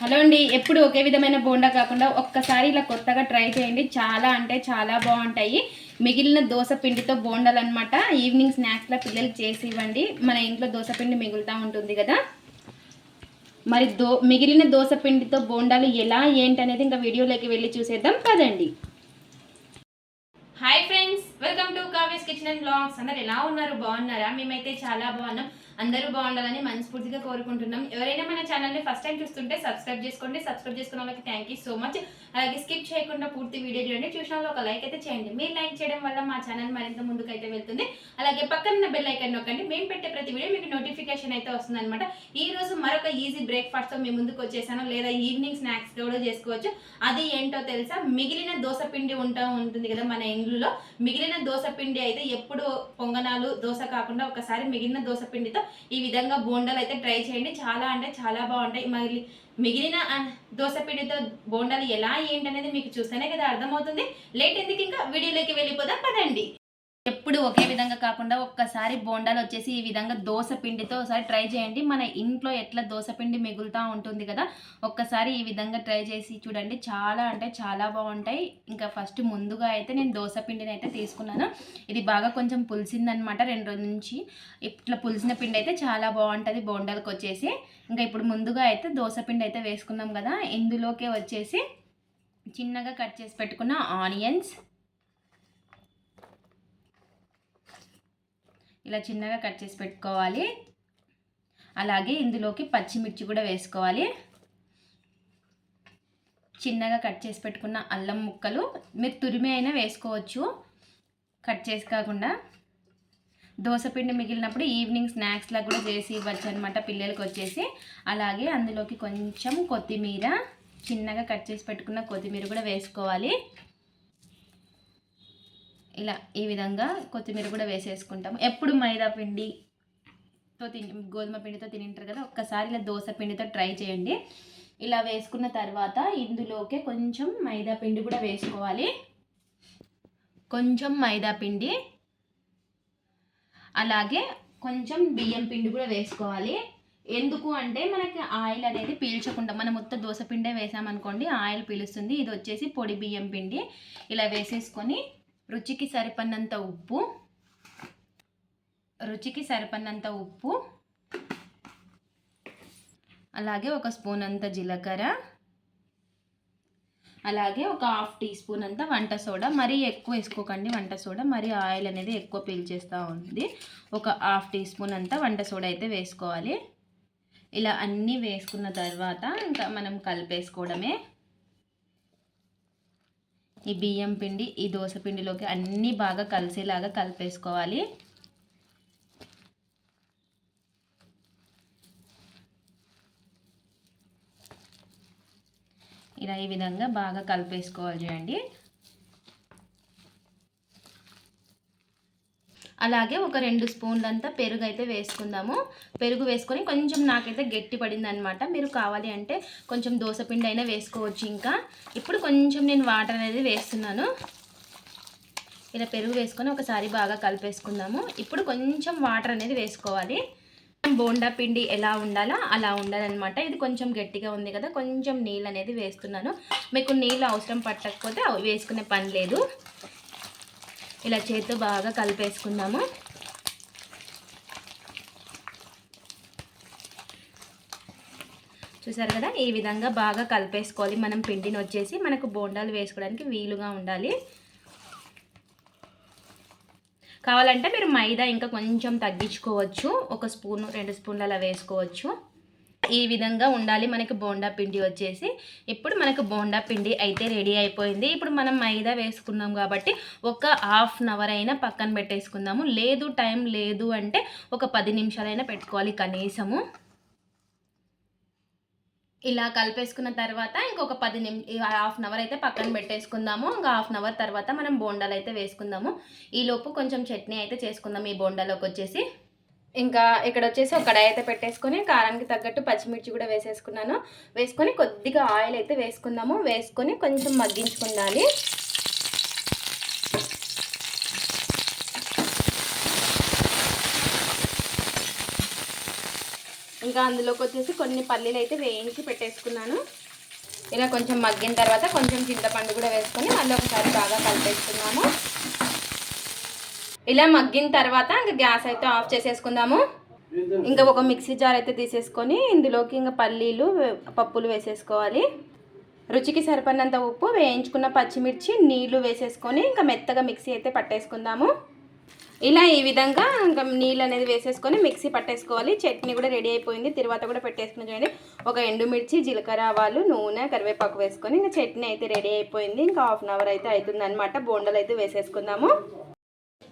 Hello అండి ఎప్పుడు ఒకే విధమైన బోండా కాకుండా ఒక్కసారి ఇలా కొత్తగా ట్రై చేయండి. చాలా అంటే చాలా బాగుంటాయి. మిగిలిన దోశ పిండితో బోండాలు అనమాట ఈవినింగ్ స్నాక్స్లో పిల్లలకి చేసి ఇవ్వండి. మన ఇంట్లో దోశ పిండి మిగులుతూ ఉంటుంది కదా. మరి దో మిగిలిన దోశ పిండితో బోండాలు ఎలా ఏంటి అనేది ఇంకా వీడియోలోకి వెళ్ళి చూసేద్దాం. పదండి. Hi friends welcome to Kavya's kitchen and blogs అందరు ఎలా ఉన్నారు? బాగున్నారా? మేమైతే చాలా బాగున్నాం. అందరూ బాగుండాలని మనస్ఫూర్తిగా కోరుకుంటున్నాం. ఎవరైనా మన ఛానల్ని ఫస్ట్ టైం చూస్తుంటే సబ్స్క్రైబ్ చేసుకోండి. సబ్స్క్రైబ్ చేసుకున్న వాళ్ళకి థ్యాంక్ యూ సో మచ్ అలాగే స్కిప్ చేయకుండా పూర్తి వీడియో చూడండి. చూసిన ఒక లైక్ అయితే చేయండి. మీరు లైక్ చేయడం వల్ల మా ఛానల్ మరింత ముందుకు అయితే వెళ్తుంది. అలాగే పక్కన బెల్ ఐకన్ నొక్కండి. మేము పెట్టే ప్రతి వీడియో మీకు నోటిఫికేషన్ అయితే వస్తుంది అనమాట ఈ రోజు మరొక ఈజీ బ్రేక్ఫాస్ట్తో మేము మీ ముందుకు వచ్చేసాను. లేదా ఈవినింగ్ స్నాక్స్ కూడా చేసుకోవచ్చు. అది ఏంటో తెలుసా? మిగిలిన దోశ పిండి ఉంటా ఉంటుంది కదా మన ఇండ్లలో. మిగిలిన దోశ పిండి అయితే ఎప్పుడు పొంగనాలు దోశ కాకుండా ఒకసారి మిగిలిన దోశ పిండితో ఈ విధంగా బోండాలు అయితే ట్రై చేయండి. చాలా అంటే చాలా బాగుంటాయి. మళ్ళీ మిగిలిన ఆ, దోశ పిండితో బోండాలు ఎలా ఏంటి అనేది మీకు చూస్తేనే కదా అర్థమవుతుంది. లేట్ ఎందుకు ఇంకా? వీడియోలోకి వెళ్ళిపోదాం. పదండి. ఎప్పుడు ఒకే విధంగా కాకుండా ఒక్కసారి బోండాలు వచ్చేసి ఈ విధంగా దోశ పిండితో ఒకసారి ట్రై చేయండి. మన ఇంట్లో ఎట్లా దోశ పిండి మిగులుతూ ఉంటుంది కదా ఒక్కసారి ఈ విధంగా ట్రై చేసి చూడండి. చాలా అంటే చాలా బాగుంటాయి. ఇంకా ఫస్ట్ ముందుగా అయితే నేను దోశ పిండిని అయితే తీసుకున్నాను. ఇది బాగా కొంచెం పులిసిందనమాట రెండు రోజుల నుంచి. ఇట్లా పులిసిన పిండి అయితే చాలా బాగుంటుంది బోండాలకు వచ్చేసి. ఇంకా ఇప్పుడు ముందుగా అయితే దోశ పిండి అయితే వేసుకున్నాం కదా ఇందులోకే వచ్చేసి చిన్నగా కట్ చేసి పెట్టుకున్న ఆనియన్స్ ఇలా చిన్నగా కట్ చేసి పెట్టుకోవాలి. అలాగే ఇందులోకి పచ్చిమిర్చి కూడా వేసుకోవాలి. చిన్నగా కట్ చేసి పెట్టుకున్న అల్లం ముక్కలు మీరు తురిమి అయినా వేసుకోవచ్చు. కట్ చేసి కాకుండా దోసపిండి మిగిలినప్పుడు ఈవినింగ్ స్నాక్స్లా కూడా చేసి ఇవ్వచ్చు అనమాట పిల్లలకి వచ్చేసి. అలాగే అందులోకి కొంచెం కొత్తిమీర చిన్నగా కట్ చేసి పెట్టుకున్న కొత్తిమీర కూడా వేసుకోవాలి. ఇలా ఈ విధంగా కొత్తిమీర కూడా వేసేసుకుంటాము. ఎప్పుడు మైదా పిండితో తిని గోధుమ పిండితో తింటారు కదా ఒక్కసారి ఇలా దోశ పిండితో ట్రై చేయండి. ఇలా వేసుకున్న తర్వాత ఇందులోకి కొంచెం మైదా పిండి కూడా వేసుకోవాలి. కొంచెం మైదా పిండి అలాగే కొంచెం బియ్యం పిండి కూడా వేసుకోవాలి. ఎందుకు అంటే మనకి ఆయిల్ అనేది పీల్చకుండా మనం మొత్తం దోశ పిండే వేసామనుకోండి ఆయిల్ పీలుస్తుంది. ఇది వచ్చేసి పొడి బియ్యం పిండి. ఇలా వేసేసుకొని రుచికి సరిపడినంత ఉప్పు రుచికి సరిపడినంత ఉప్పు అలాగే ఒక స్పూన్ అంత జీలకర్ర అలాగే ఒక హాఫ్ టీ స్పూన్ అంత వంట సోడా. మరీ ఎక్కువ వేసుకోకండి వంట సోడా. మరీ ఆయిల్ అనేది ఎక్కువ పీల్చేస్తూ ఉంది. ఒక హాఫ్ టీ స్పూన్ అంత వంట సోడా అయితే వేసుకోవాలి. ఇలా అన్నీ వేసుకున్న తర్వాత ఇంకా మనం కలిపేసుకోవడమే. ఈ బియ్యం పిండి ఈ దోశ పిండిలోకి అన్నీ బాగా కలిసేలాగా కలిపేసుకోవాలి. ఇలా ఈ విధంగా బాగా కలిపేసుకోవాలి చూడండి. అలాగే ఒక రెండు స్పూన్లంతా పెరుగు అయితే వేసుకుందాము. పెరుగు వేసుకొని కొంచెం నాకైతే గట్టి పడింది అనమాట మీరు కావాలి అంటే కొంచెం దోశపిండి అయినా వేసుకోవచ్చు ఇంకా. ఇప్పుడు కొంచెం నేను వాటర్ అనేది వేస్తున్నాను. ఇలా పెరుగు వేసుకొని ఒకసారి బాగా కలిపేసుకుందాము. ఇప్పుడు కొంచెం వాటర్ అనేది వేసుకోవాలి. బోండా పిండి ఎలా ఉండాలో అలా ఉండాలన్నమాట. ఇది కొంచెం గట్టిగా ఉంది కదా కొంచెం నీళ్ళు అనేది వేస్తున్నాను. మీకు నీళ్ళు అవసరం పట్టకపోతే వేసుకునే పని లేదు. ఇలా చేతితో బాగా కలిపేసుకుందాము. చూసారు కదా? ఈ విధంగా బాగా కలిపేసుకోవాలి. మనం పిండిని వచ్చేసి మనకు బోండాలు వేసుకోవడానికి వీలుగా ఉండాలి. కావాలంటే మీరు మైదా ఇంకా కొంచెం తగ్గించుకోవచ్చు. ఒక స్పూన్ రెండు స్పూన్లు అలా వేసుకోవచ్చు. ఈ విధంగా ఉండాలి. మనకి బోండా పిండి వచ్చేసి ఇప్పుడు మనకు బోండా పిండి అయితే రెడీ అయిపోయింది. ఇప్పుడు మనం మైదా వేసుకున్నాం కాబట్టి ఒక హాఫ్ అన్ అవర్ అయినా పక్కన పెట్టేసుకుందాము. లేదు టైం లేదు అంటే ఒక పది నిమిషాలైనా పెట్టుకోవాలి కనీసము. ఇలా కలిపేసుకున్న తర్వాత ఇంకొక పది నిమి హాఫ్ అన్ అవర్ అయితే పక్కన పెట్టేసుకుందాము. ఇంకా హాఫ్ అన్ అవర్ తర్వాత మనం బోండాలు అయితే వేసుకుందాము. ఈలోపు కొంచెం చట్నీ అయితే చేసుకుందాం ఈ బోండాలోకి వచ్చేసి. ఇంకా ఇక్కడ వచ్చేసి ఒక కడాయి అయితే పెట్టేసుకొని కారానికి తగ్గట్టు పచ్చిమిర్చి కూడా వేసేసుకున్నాను. వేసుకొని కొద్దిగా ఆయిల్ అయితే వేసుకుందాము. వేసుకొని కొంచెం మగ్గించుకుండాలి. ఇంకా అందులోకి వచ్చేసి కొన్ని పల్లీలు అయితే వేయించి పెట్టేసుకున్నాను. ఇలా కొంచెం మగ్గిన తర్వాత కొంచెం చింతపండు కూడా వేసుకొని మళ్ళీ ఒకసారి బాగా కలిపేసుకున్నాము ఇలా మగ్గిన తర్వాత ఇంకా గ్యాస్ అయితే ఆఫ్ చేసేసుకుందాము. ఇంకా ఒక మిక్సీ జార్ అయితే తీసేసుకొని ఇందులోకి ఇంకా పల్లీలు పప్పులు వేసేసుకోవాలి. రుచికి సరిపడినంత ఉప్పు వేయించుకున్న పచ్చిమిర్చి నీళ్ళు వేసేసుకొని ఇంకా మెత్తగా మిక్సీ అయితే పట్టేసుకుందాము. ఇలా ఈ విధంగా ఇంకా నీళ్ళు అనేది వేసేసుకొని మిక్సీ పట్టేసుకోవాలి. చట్నీ కూడా రెడీ అయిపోయింది. తర్వాత కూడా పెట్టేసుకుని చూడండి. ఒక ఎండుమిర్చి జీలకర్ర ఆవాలు నూనె కరివేపాకు వేసుకొని ఇంకా చట్నీ అయితే రెడీ అయిపోయింది. ఇంకా హాఫ్ అన్ అవర్ అయితే అవుతుంది అనమాట బోండలు అయితే వేసేసుకుందాము.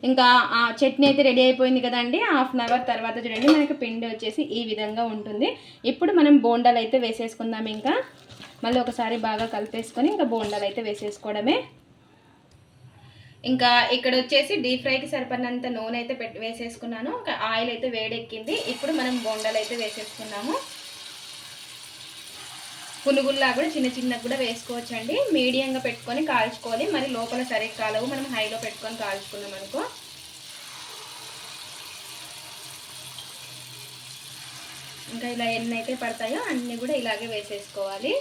ఇంకా ఆ చట్నీ అయితే రెడీ అయిపోయింది కదండి. హాఫ్ అన్ అవర్ తర్వాత చూడండి మనకి పిండి వచ్చేసి ఈ విధంగా ఉంటుంది. ఇప్పుడు మనం బోండాలు అయితే వేసేసుకుందాం ఇంకా. మళ్ళీ ఒకసారి బాగా కలిపేసుకొని ఇంకా బోండాలు అయితే వేసేసుకోవడమే. ఇంకా ఇక్కడ వచ్చేసి డీప్ ఫ్రైకి సరిపడినంత నూనె అయితే పెట్టి వేసేసుకున్నాను. ఇంకా ఆయిల్ అయితే వేడెక్కింది. ఇప్పుడు మనం బోండాలు అయితే వేసేసుకున్నాము. పునుగుల్లా కూడా చిన్న చిన్నగా కూడా వేసుకోవచ్చండి. మీడియంగా పెట్టుకొని కాల్చుకోవాలి. మరి లోపల సరే కాలవు. మనం హైలో పెట్టుకొని కాల్చుకున్నాం అనుకో. ఇంకా ఇలా ఎన్ని అయితే పడతాయో అన్నీ కూడా ఇలాగే వేసేసుకోవాలి.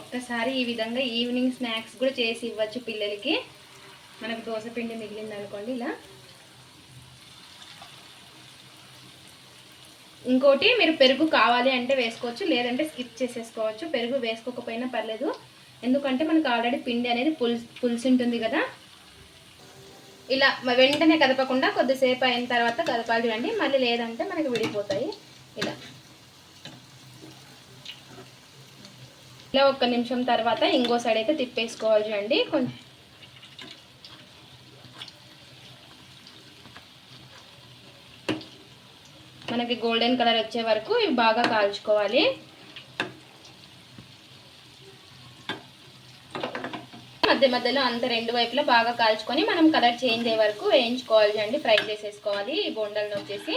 ఒక్కసారి ఈ విధంగా ఈవినింగ్ స్నాక్స్ కూడా చేసి ఇవ్వచ్చు పిల్లలకి. మనకు దోశ పిండి మిగిలింది అనుకోండి ఇలా. ఇంకోటి మీరు పెరుగు కావాలి అంటే వేసుకోవచ్చు లేదంటే స్కిప్ చేసేసుకోవచ్చు. పెరుగు వేసుకోకపోయినా పర్లేదు. ఎందుకంటే మనకు ఆల్రెడీ పిండి అనేది పులుసు పులుసు ఉంటుంది కదా. ఇలా వెంటనే కదపకుండా కొద్దిసేపు అయిన తర్వాత కదపాలి చూడండి మళ్ళీ లేదంటే మనకి విడిపోతాయి. ఇలా. ఇలా ఒక్క నిమిషం తర్వాత ఇంకో సైడ్ అయితే తిప్పేసుకోవాలి చూడండి కొంచెం మనకి గోల్డెన్ కలర్ వచ్చే వరకు ఇవి బాగా కాల్చుకోవాలి. మధ్య మధ్యలో అంత రెండు వైపులా బాగా కాల్చుకొని మనం కలర్ చేంజ్ అయ్యే వరకు వేయించుకోవాలి అండి ఫ్రై చేసేసుకోవాలి ఈ బొండలను వచ్చేసి.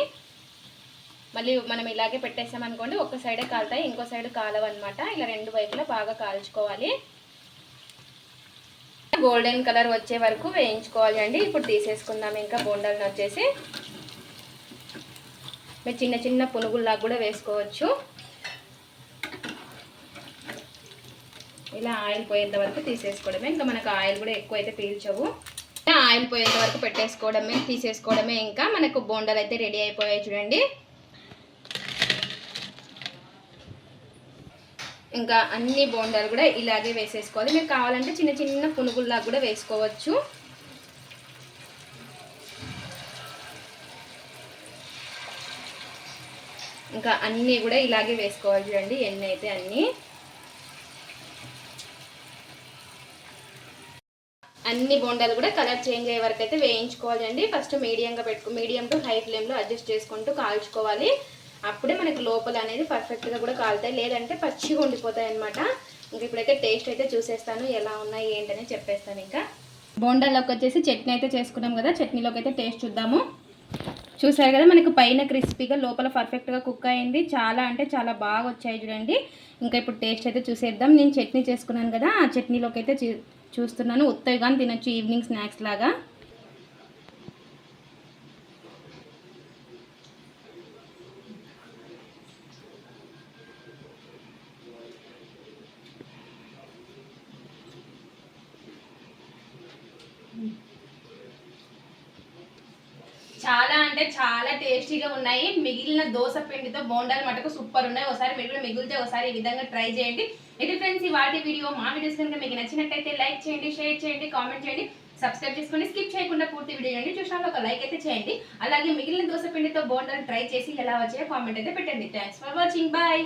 మళ్ళీ మనం ఇలాగే పెట్టేసామనుకోండి ఒక సైడే కాలుతాయి ఇంకో సైడ్ కాలవన్నమాట. ఇలా రెండు వైపులా బాగా కాల్చుకోవాలి. గోల్డెన్ కలర్ వచ్చే వరకు వేయించుకోవాలి అండి. ఇప్పుడు తీసేసుకుందాం ఇంకా బొండలను వచ్చేసి. మీరు చిన్న చిన్న పునుగుల్లాగా కూడా వేసుకోవచ్చు. ఇలా ఆయిల్ పోయేంత వరకు తీసేసుకోవడమే. ఇంకా మనకు ఆయిల్ కూడా ఎక్కువ అయితే పీల్చవు. ఇలా ఆయిల్ పోయేంత వరకు పెట్టేసుకోవడమే తీసేసుకోవడమే. ఇంకా మనకు బోండాలు అయితే రెడీ అయిపోయాయి చూడండి. ఇంకా అన్ని బోండాలు కూడా ఇలాగే వేసేసుకోవాలి. మీకు కావాలంటే చిన్న చిన్న పునుగుల్లాగా కూడా వేసుకోవచ్చు. ఇంకా అన్నీ కూడా ఇలాగే వేసుకోవాలి చూడండి ఎన్ని అయితే అన్నీ. అన్ని బోండాలు కూడా కలర్ చేంజ్ అయ్యే వరకు అయితే వేయించుకోవాలి అండి. ఫస్ట్ మీడియంగా పెట్టుకో మీడియం టు హై ఫ్లేమ్లో అడ్జస్ట్ చేసుకుంటూ కాల్చుకోవాలి. అప్పుడే మనకి లోపల అనేది పర్ఫెక్ట్గా కూడా కాలుతాయి. లేదంటే పచ్చిగా ఉండిపోతాయి అనమాట ఇంక ఇప్పుడైతే టేస్ట్ అయితే చూసేస్తాను ఎలా ఉన్నాయి ఏంటని చెప్పేస్తాను ఇంకా. బోండాలోకి వచ్చేసి చట్నీ అయితే చేసుకున్నాం కదా చట్నీలోకి అయితే టేస్ట్ చూద్దాము. చూసారు కదా మనకు పైన క్రిస్పీగా లోపల పర్ఫెక్ట్గా కుక్ అయింది. చాలా అంటే చాలా బాగా వచ్చాయి చూడండి. ఇంకా ఇప్పుడు టేస్ట్ అయితే చూసేద్దాం. నేను చట్నీ చేసుకున్నాను కదా ఆ చట్నీలోకి అయితే చూ- చూస్తున్నాను. ఉత్తవి కానీ తినొచ్చు ఈవినింగ్ స్నాక్స్ లాగా చాలా అంటే చాలా టేస్టీగా ఉన్నాయి. మిగిలిన దోశ పిండితో బోండాలు మటుకు సూపర్ ఉన్నాయి. ఒకసారి మీరు కూడా మిగిలితే ఒకసారి ఈ విధంగా ట్రై చేయండి. ఇది ఫ్రెండ్స్ ఈ వాటి వీడియో మా వీడియోస్ కనుక మీకు నచ్చినట్టయితే లైక్ చేయండి షేర్ చేయండి కామెంట్ చేయండి. సబ్స్క్రైబ్ చేసుకోండి స్కిప్ చేయకుండా పూర్తి వీడియో చూడండి చూసిన ఒక లైక్ అయితే చేయండి. అలాగే మిగిలిన దోశ పిండితో బోండాలు ట్రై చేసి ఎలా వచ్చాయో కామెంట్ అయితే పెట్టండి. Thanks for watching bye